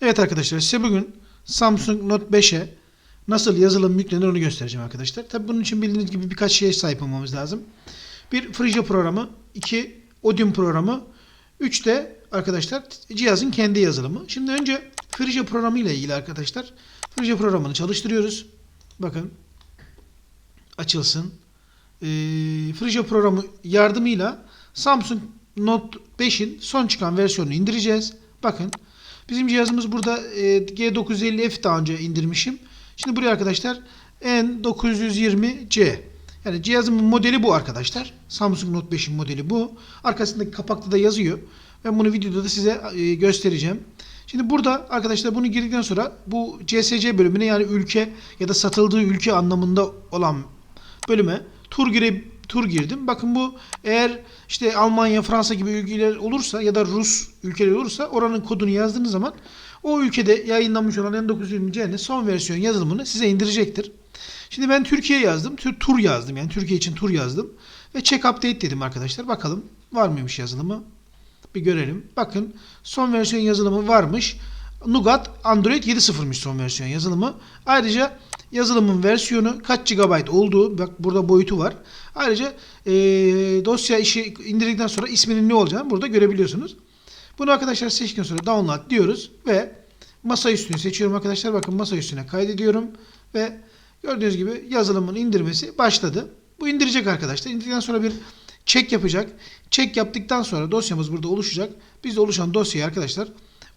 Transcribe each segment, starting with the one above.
Evet arkadaşlar size bugün Samsung Note 5'e nasıl yazılım yüklenir onu göstereceğim arkadaşlar. Tabi bunun için bildiğiniz gibi birkaç şeye sahip olmamız lazım. Bir Frisia programı, iki Odium programı, üç de arkadaşlar cihazın kendi yazılımı. Şimdi önce Frisia programı ile ilgili arkadaşlar Frisia programını çalıştırıyoruz. Bakın açılsın. Ee, Frisia programı yardımıyla Samsung Note 5'in son çıkan versiyonunu indireceğiz. Bakın bizim cihazımız burada e, G950F daha önce indirmişim. Şimdi buraya arkadaşlar N920C yani cihazımın modeli bu arkadaşlar. Samsung Note 5'in modeli bu. Arkasındaki kapakta da yazıyor. Ben bunu videoda da size e, göstereceğim. Şimdi burada arkadaşlar bunu girdikten sonra bu CSC bölümüne yani ülke ya da satıldığı ülke anlamında olan bölüme tur gire tur girdim. Bakın bu eğer işte Almanya, Fransa gibi ülkeler olursa ya da Rus ülkeler olursa oranın kodunu yazdığınız zaman o ülkede yayınlanmış olan N920C'nin son versiyon yazılımını size indirecektir. Şimdi ben Türkiye yazdım. Tur yazdım. Yani Türkiye için tur yazdım. Ve check update dedim arkadaşlar. Bakalım var mıymış yazılımı. Bir görelim. Bakın son versiyon yazılımı varmış. Nougat Android 7.0'mış son versiyon yazılımı. Ayrıca yazılımın versiyonu kaç GB olduğu bak burada boyutu var. Ayrıca e, dosya işi indirdikten sonra isminin ne olacağını burada görebiliyorsunuz. Bunu arkadaşlar seçtikten sonra download diyoruz ve masa üstünü seçiyorum arkadaşlar. Bakın masa üstüne kaydediyorum ve gördüğünüz gibi yazılımın indirmesi başladı. Bu indirecek arkadaşlar. İndirdikten sonra bir check yapacak. Check yaptıktan sonra dosyamız burada oluşacak. Biz de oluşan dosyayı arkadaşlar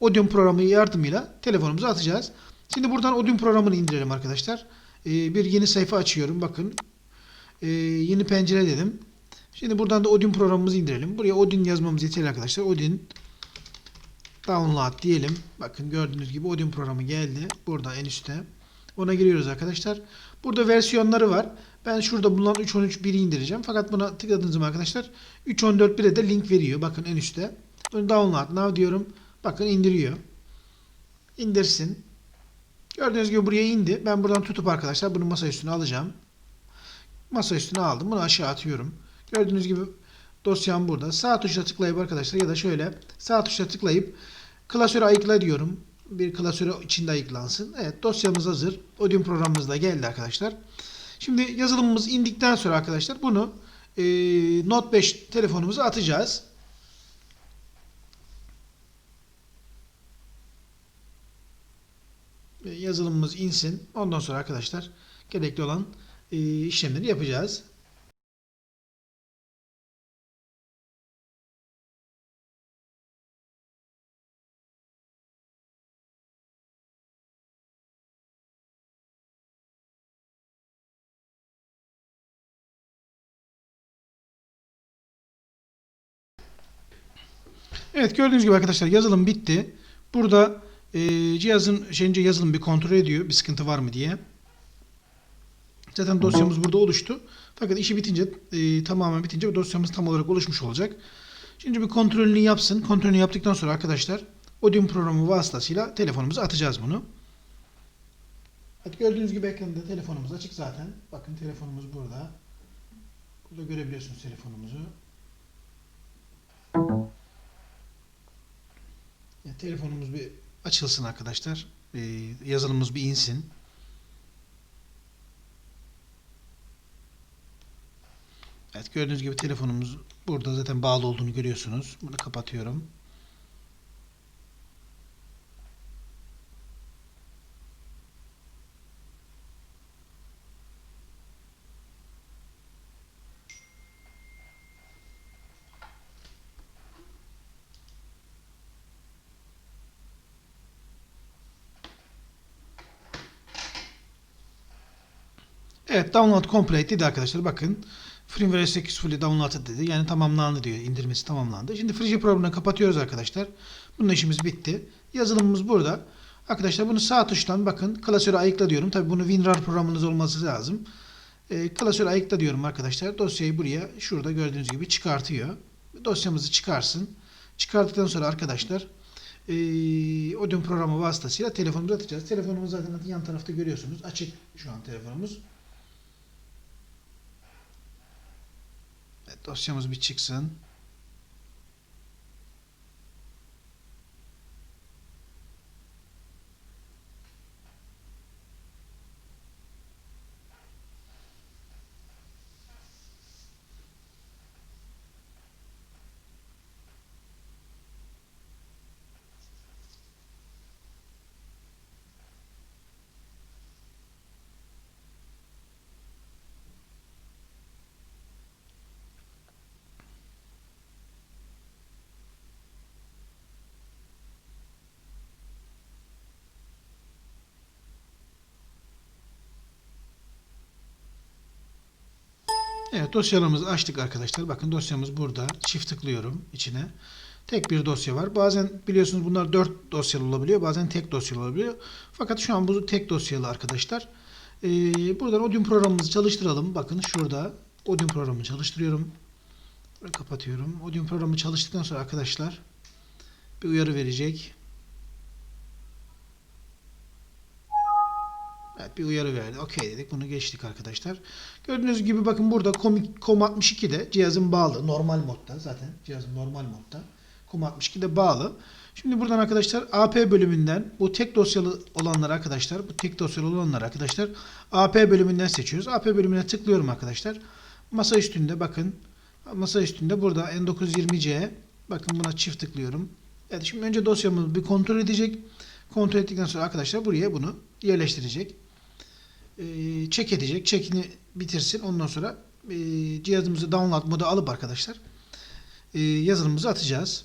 Odium programı yardımıyla telefonumuza atacağız. Şimdi buradan Odium programını indirelim arkadaşlar. Ee, bir yeni sayfa açıyorum. Bakın. Ee, yeni pencere dedim. Şimdi buradan da Odin programımızı indirelim. Buraya Odin yazmamız yeterli arkadaşlar. Odin download diyelim. Bakın gördüğünüz gibi Odin programı geldi. Burada en üstte. Ona giriyoruz arkadaşlar. Burada versiyonları var. Ben şurada bulunan 3.13.1'i indireceğim. Fakat buna tıkladığınız zaman arkadaşlar 3.14.1'e de link veriyor. Bakın en üstte. Download now diyorum. Bakın indiriyor. İndirsin. Gördüğünüz gibi buraya indi. Ben buradan tutup arkadaşlar bunu masa üstüne alacağım. Masa üstüne aldım. Bunu aşağı atıyorum. Gördüğünüz gibi dosyam burada. Sağ tuşla tıklayıp arkadaşlar ya da şöyle sağ tuşla tıklayıp klasöre ayıkla diyorum. Bir klasöre içinde ayıklansın. Evet dosyamız hazır. Odium programımız da geldi arkadaşlar. Şimdi yazılımımız indikten sonra arkadaşlar bunu e, Note 5 telefonumuza atacağız. Ve yazılımımız insin. Ondan sonra arkadaşlar gerekli olan e, işlemleri yapacağız. Evet gördüğünüz gibi arkadaşlar yazılım bitti. Burada e, cihazın şeyince yazılım bir kontrol ediyor bir sıkıntı var mı diye. Zaten dosyamız burada oluştu. Fakat işi bitince e, tamamen bitince dosyamız tam olarak oluşmuş olacak. Şimdi bir kontrolünü yapsın. Kontrolünü yaptıktan sonra arkadaşlar Odium programı vasıtasıyla telefonumuza atacağız bunu. Evet, gördüğünüz gibi ekranda telefonumuz açık zaten. Bakın telefonumuz burada. Burada görebiliyorsunuz telefonumuzu. Ya, telefonumuz bir açılsın arkadaşlar. Ee, yazılımımız bir insin. Evet gördüğünüz gibi telefonumuz burada zaten bağlı olduğunu görüyorsunuz. Bunu kapatıyorum. Evet download complete dedi arkadaşlar bakın. Firmware 8 fully downloaded dedi. Yani tamamlandı diyor. İndirmesi tamamlandı. Şimdi Frisia programını kapatıyoruz arkadaşlar. Bunun işimiz bitti. Yazılımımız burada. Arkadaşlar bunu sağ tuştan bakın klasöre ayıkla diyorum. Tabi bunu WinRAR programınız olması lazım. E, klasöre ayıkla diyorum arkadaşlar. Dosyayı buraya şurada gördüğünüz gibi çıkartıyor. Dosyamızı çıkarsın. Çıkarttıktan sonra arkadaşlar e, Odium programı vasıtasıyla telefonumuzu atacağız. Telefonumuz zaten yan tarafta görüyorsunuz. Açık şu an telefonumuz. Dosyamız bir çıksın. Evet dosyalarımızı açtık arkadaşlar. Bakın dosyamız burada. Çift tıklıyorum içine. Tek bir dosya var. Bazen biliyorsunuz bunlar 4 dosyalı olabiliyor. Bazen tek dosyalı olabiliyor. Fakat şu an bu tek dosyalı arkadaşlar. Ee, buradan Odium programımızı çalıştıralım. Bakın şurada Odium programını çalıştırıyorum. Kapatıyorum. Odium programı çalıştıktan sonra arkadaşlar bir uyarı verecek. Evet bir uyarı verdi. Okey dedik. Bunu geçtik arkadaşlar. Gördüğünüz gibi bakın burada COM62'de cihazın bağlı. Normal modda zaten. Cihazın normal modda. COM62'de bağlı. Şimdi buradan arkadaşlar AP bölümünden bu tek dosyalı olanlar arkadaşlar bu tek dosyalı olanlar arkadaşlar AP bölümünden seçiyoruz. AP bölümüne tıklıyorum arkadaşlar. Masa üstünde bakın masa üstünde burada N920C bakın buna çift tıklıyorum. Evet şimdi önce dosyamızı bir kontrol edecek. Kontrol ettikten sonra arkadaşlar buraya bunu yerleştirecek. Ee, check edecek. Check'ini bitirsin. Ondan sonra e, cihazımızı download moda alıp arkadaşlar e, yazılımımızı atacağız.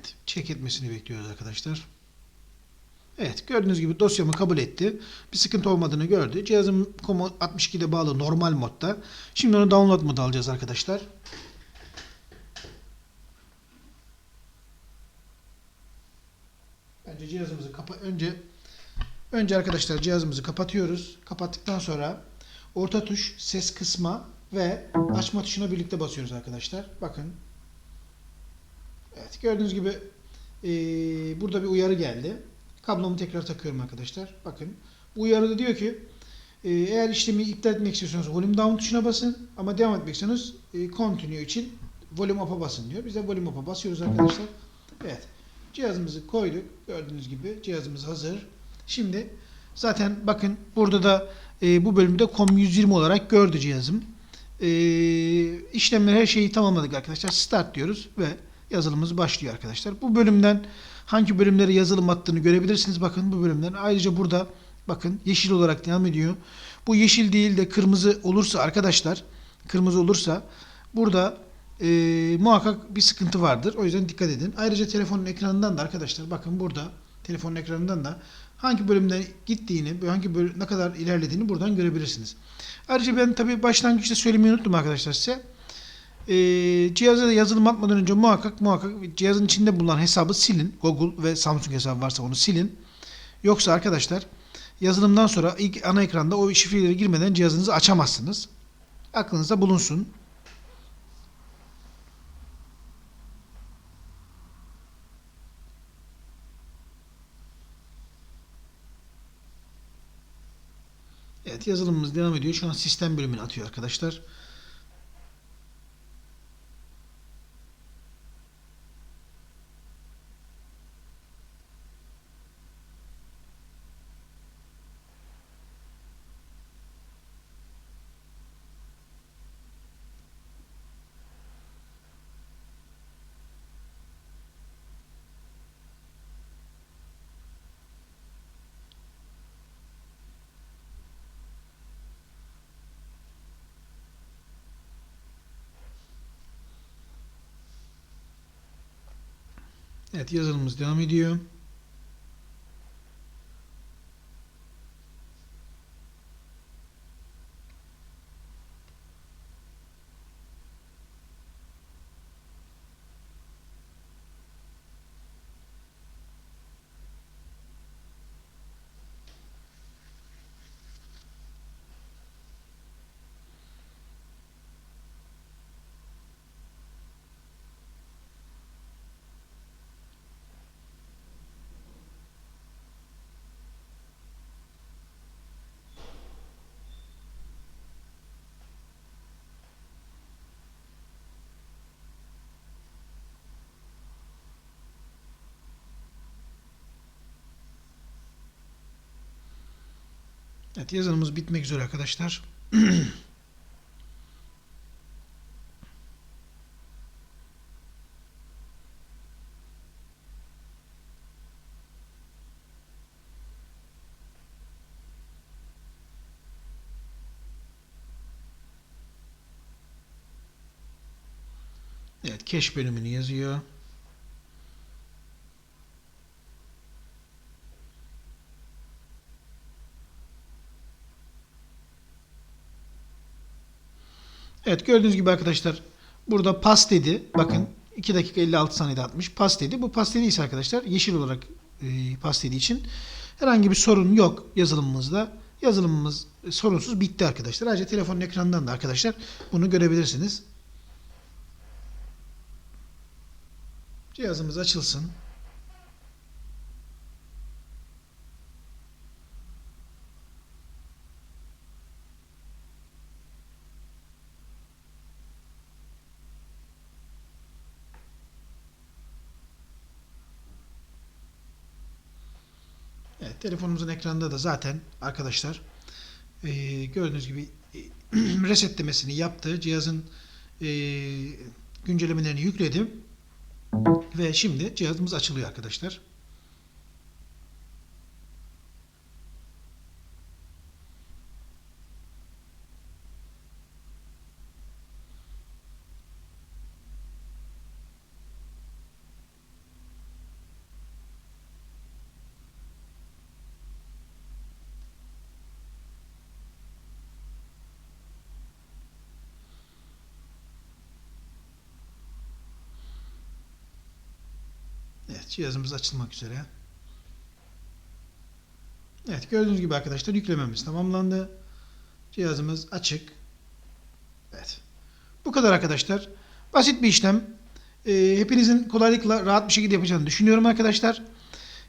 Evet, check etmesini bekliyoruz arkadaşlar. Evet, gördüğünüz gibi dosyamı kabul etti. Bir sıkıntı olmadığını gördü. Cihazım COM 62'de bağlı normal modda. Şimdi onu download moda alacağız arkadaşlar. Bence cihazımızı kapa önce önce arkadaşlar cihazımızı kapatıyoruz. Kapattıktan sonra orta tuş ses kısma ve açma tuşuna birlikte basıyoruz arkadaşlar. Bakın Evet gördüğünüz gibi e, burada bir uyarı geldi. Kablomu tekrar takıyorum arkadaşlar. Bakın bu uyarıda diyor ki e, eğer işlemi iptal etmek istiyorsanız volume down tuşuna basın ama devam etmek istiyorsanız e, continue için volume up'a basın diyor. Biz de volume up'a basıyoruz arkadaşlar. Evet cihazımızı koyduk. Gördüğünüz gibi cihazımız hazır. Şimdi zaten bakın burada da e, bu bölümde COM 120 olarak gördü cihazım. E, işlemleri her şeyi tamamladık arkadaşlar. Start diyoruz ve yazılımımız başlıyor arkadaşlar. Bu bölümden hangi bölümlere yazılım attığını görebilirsiniz. Bakın bu bölümden. Ayrıca burada bakın yeşil olarak devam ediyor. Bu yeşil değil de kırmızı olursa arkadaşlar kırmızı olursa burada e, muhakkak bir sıkıntı vardır. O yüzden dikkat edin. Ayrıca telefonun ekranından da arkadaşlar bakın burada telefonun ekranından da hangi bölümden gittiğini, hangi bölüm, ne kadar ilerlediğini buradan görebilirsiniz. Ayrıca ben tabi başlangıçta söylemeyi unuttum arkadaşlar size e, cihaza yazılım atmadan önce muhakkak muhakkak cihazın içinde bulunan hesabı silin. Google ve Samsung hesabı varsa onu silin. Yoksa arkadaşlar yazılımdan sonra ilk ana ekranda o şifreleri girmeden cihazınızı açamazsınız. Aklınızda bulunsun. Evet yazılımımız devam ediyor. Şu an sistem bölümünü atıyor arkadaşlar. Evet yazılımımız devam ediyor. Evet yazılımımız bitmek üzere arkadaşlar. Evet keş bölümünü yazıyor. Evet gördüğünüz gibi arkadaşlar burada pas dedi. Bakın 2 dakika 56 saniyede atmış. Pas dedi. Bu pas dediyse arkadaşlar yeşil olarak e, pas dediği için herhangi bir sorun yok yazılımımızda. Yazılımımız e, sorunsuz bitti arkadaşlar. Ayrıca telefonun ekranından da arkadaşlar bunu görebilirsiniz. Cihazımız açılsın. Telefonumuzun ekranında da zaten arkadaşlar e, gördüğünüz gibi e, resetlemesini yaptı. Cihazın e, güncellemelerini yükledim. Ve şimdi cihazımız açılıyor arkadaşlar. Evet cihazımız açılmak üzere. Evet gördüğünüz gibi arkadaşlar yüklememiz tamamlandı. Cihazımız açık. Evet. Bu kadar arkadaşlar. Basit bir işlem. Ee, hepinizin kolaylıkla rahat bir şekilde yapacağını düşünüyorum arkadaşlar.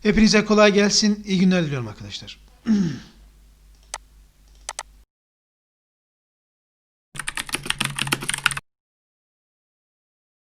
Hepinize kolay gelsin. İyi günler diliyorum arkadaşlar.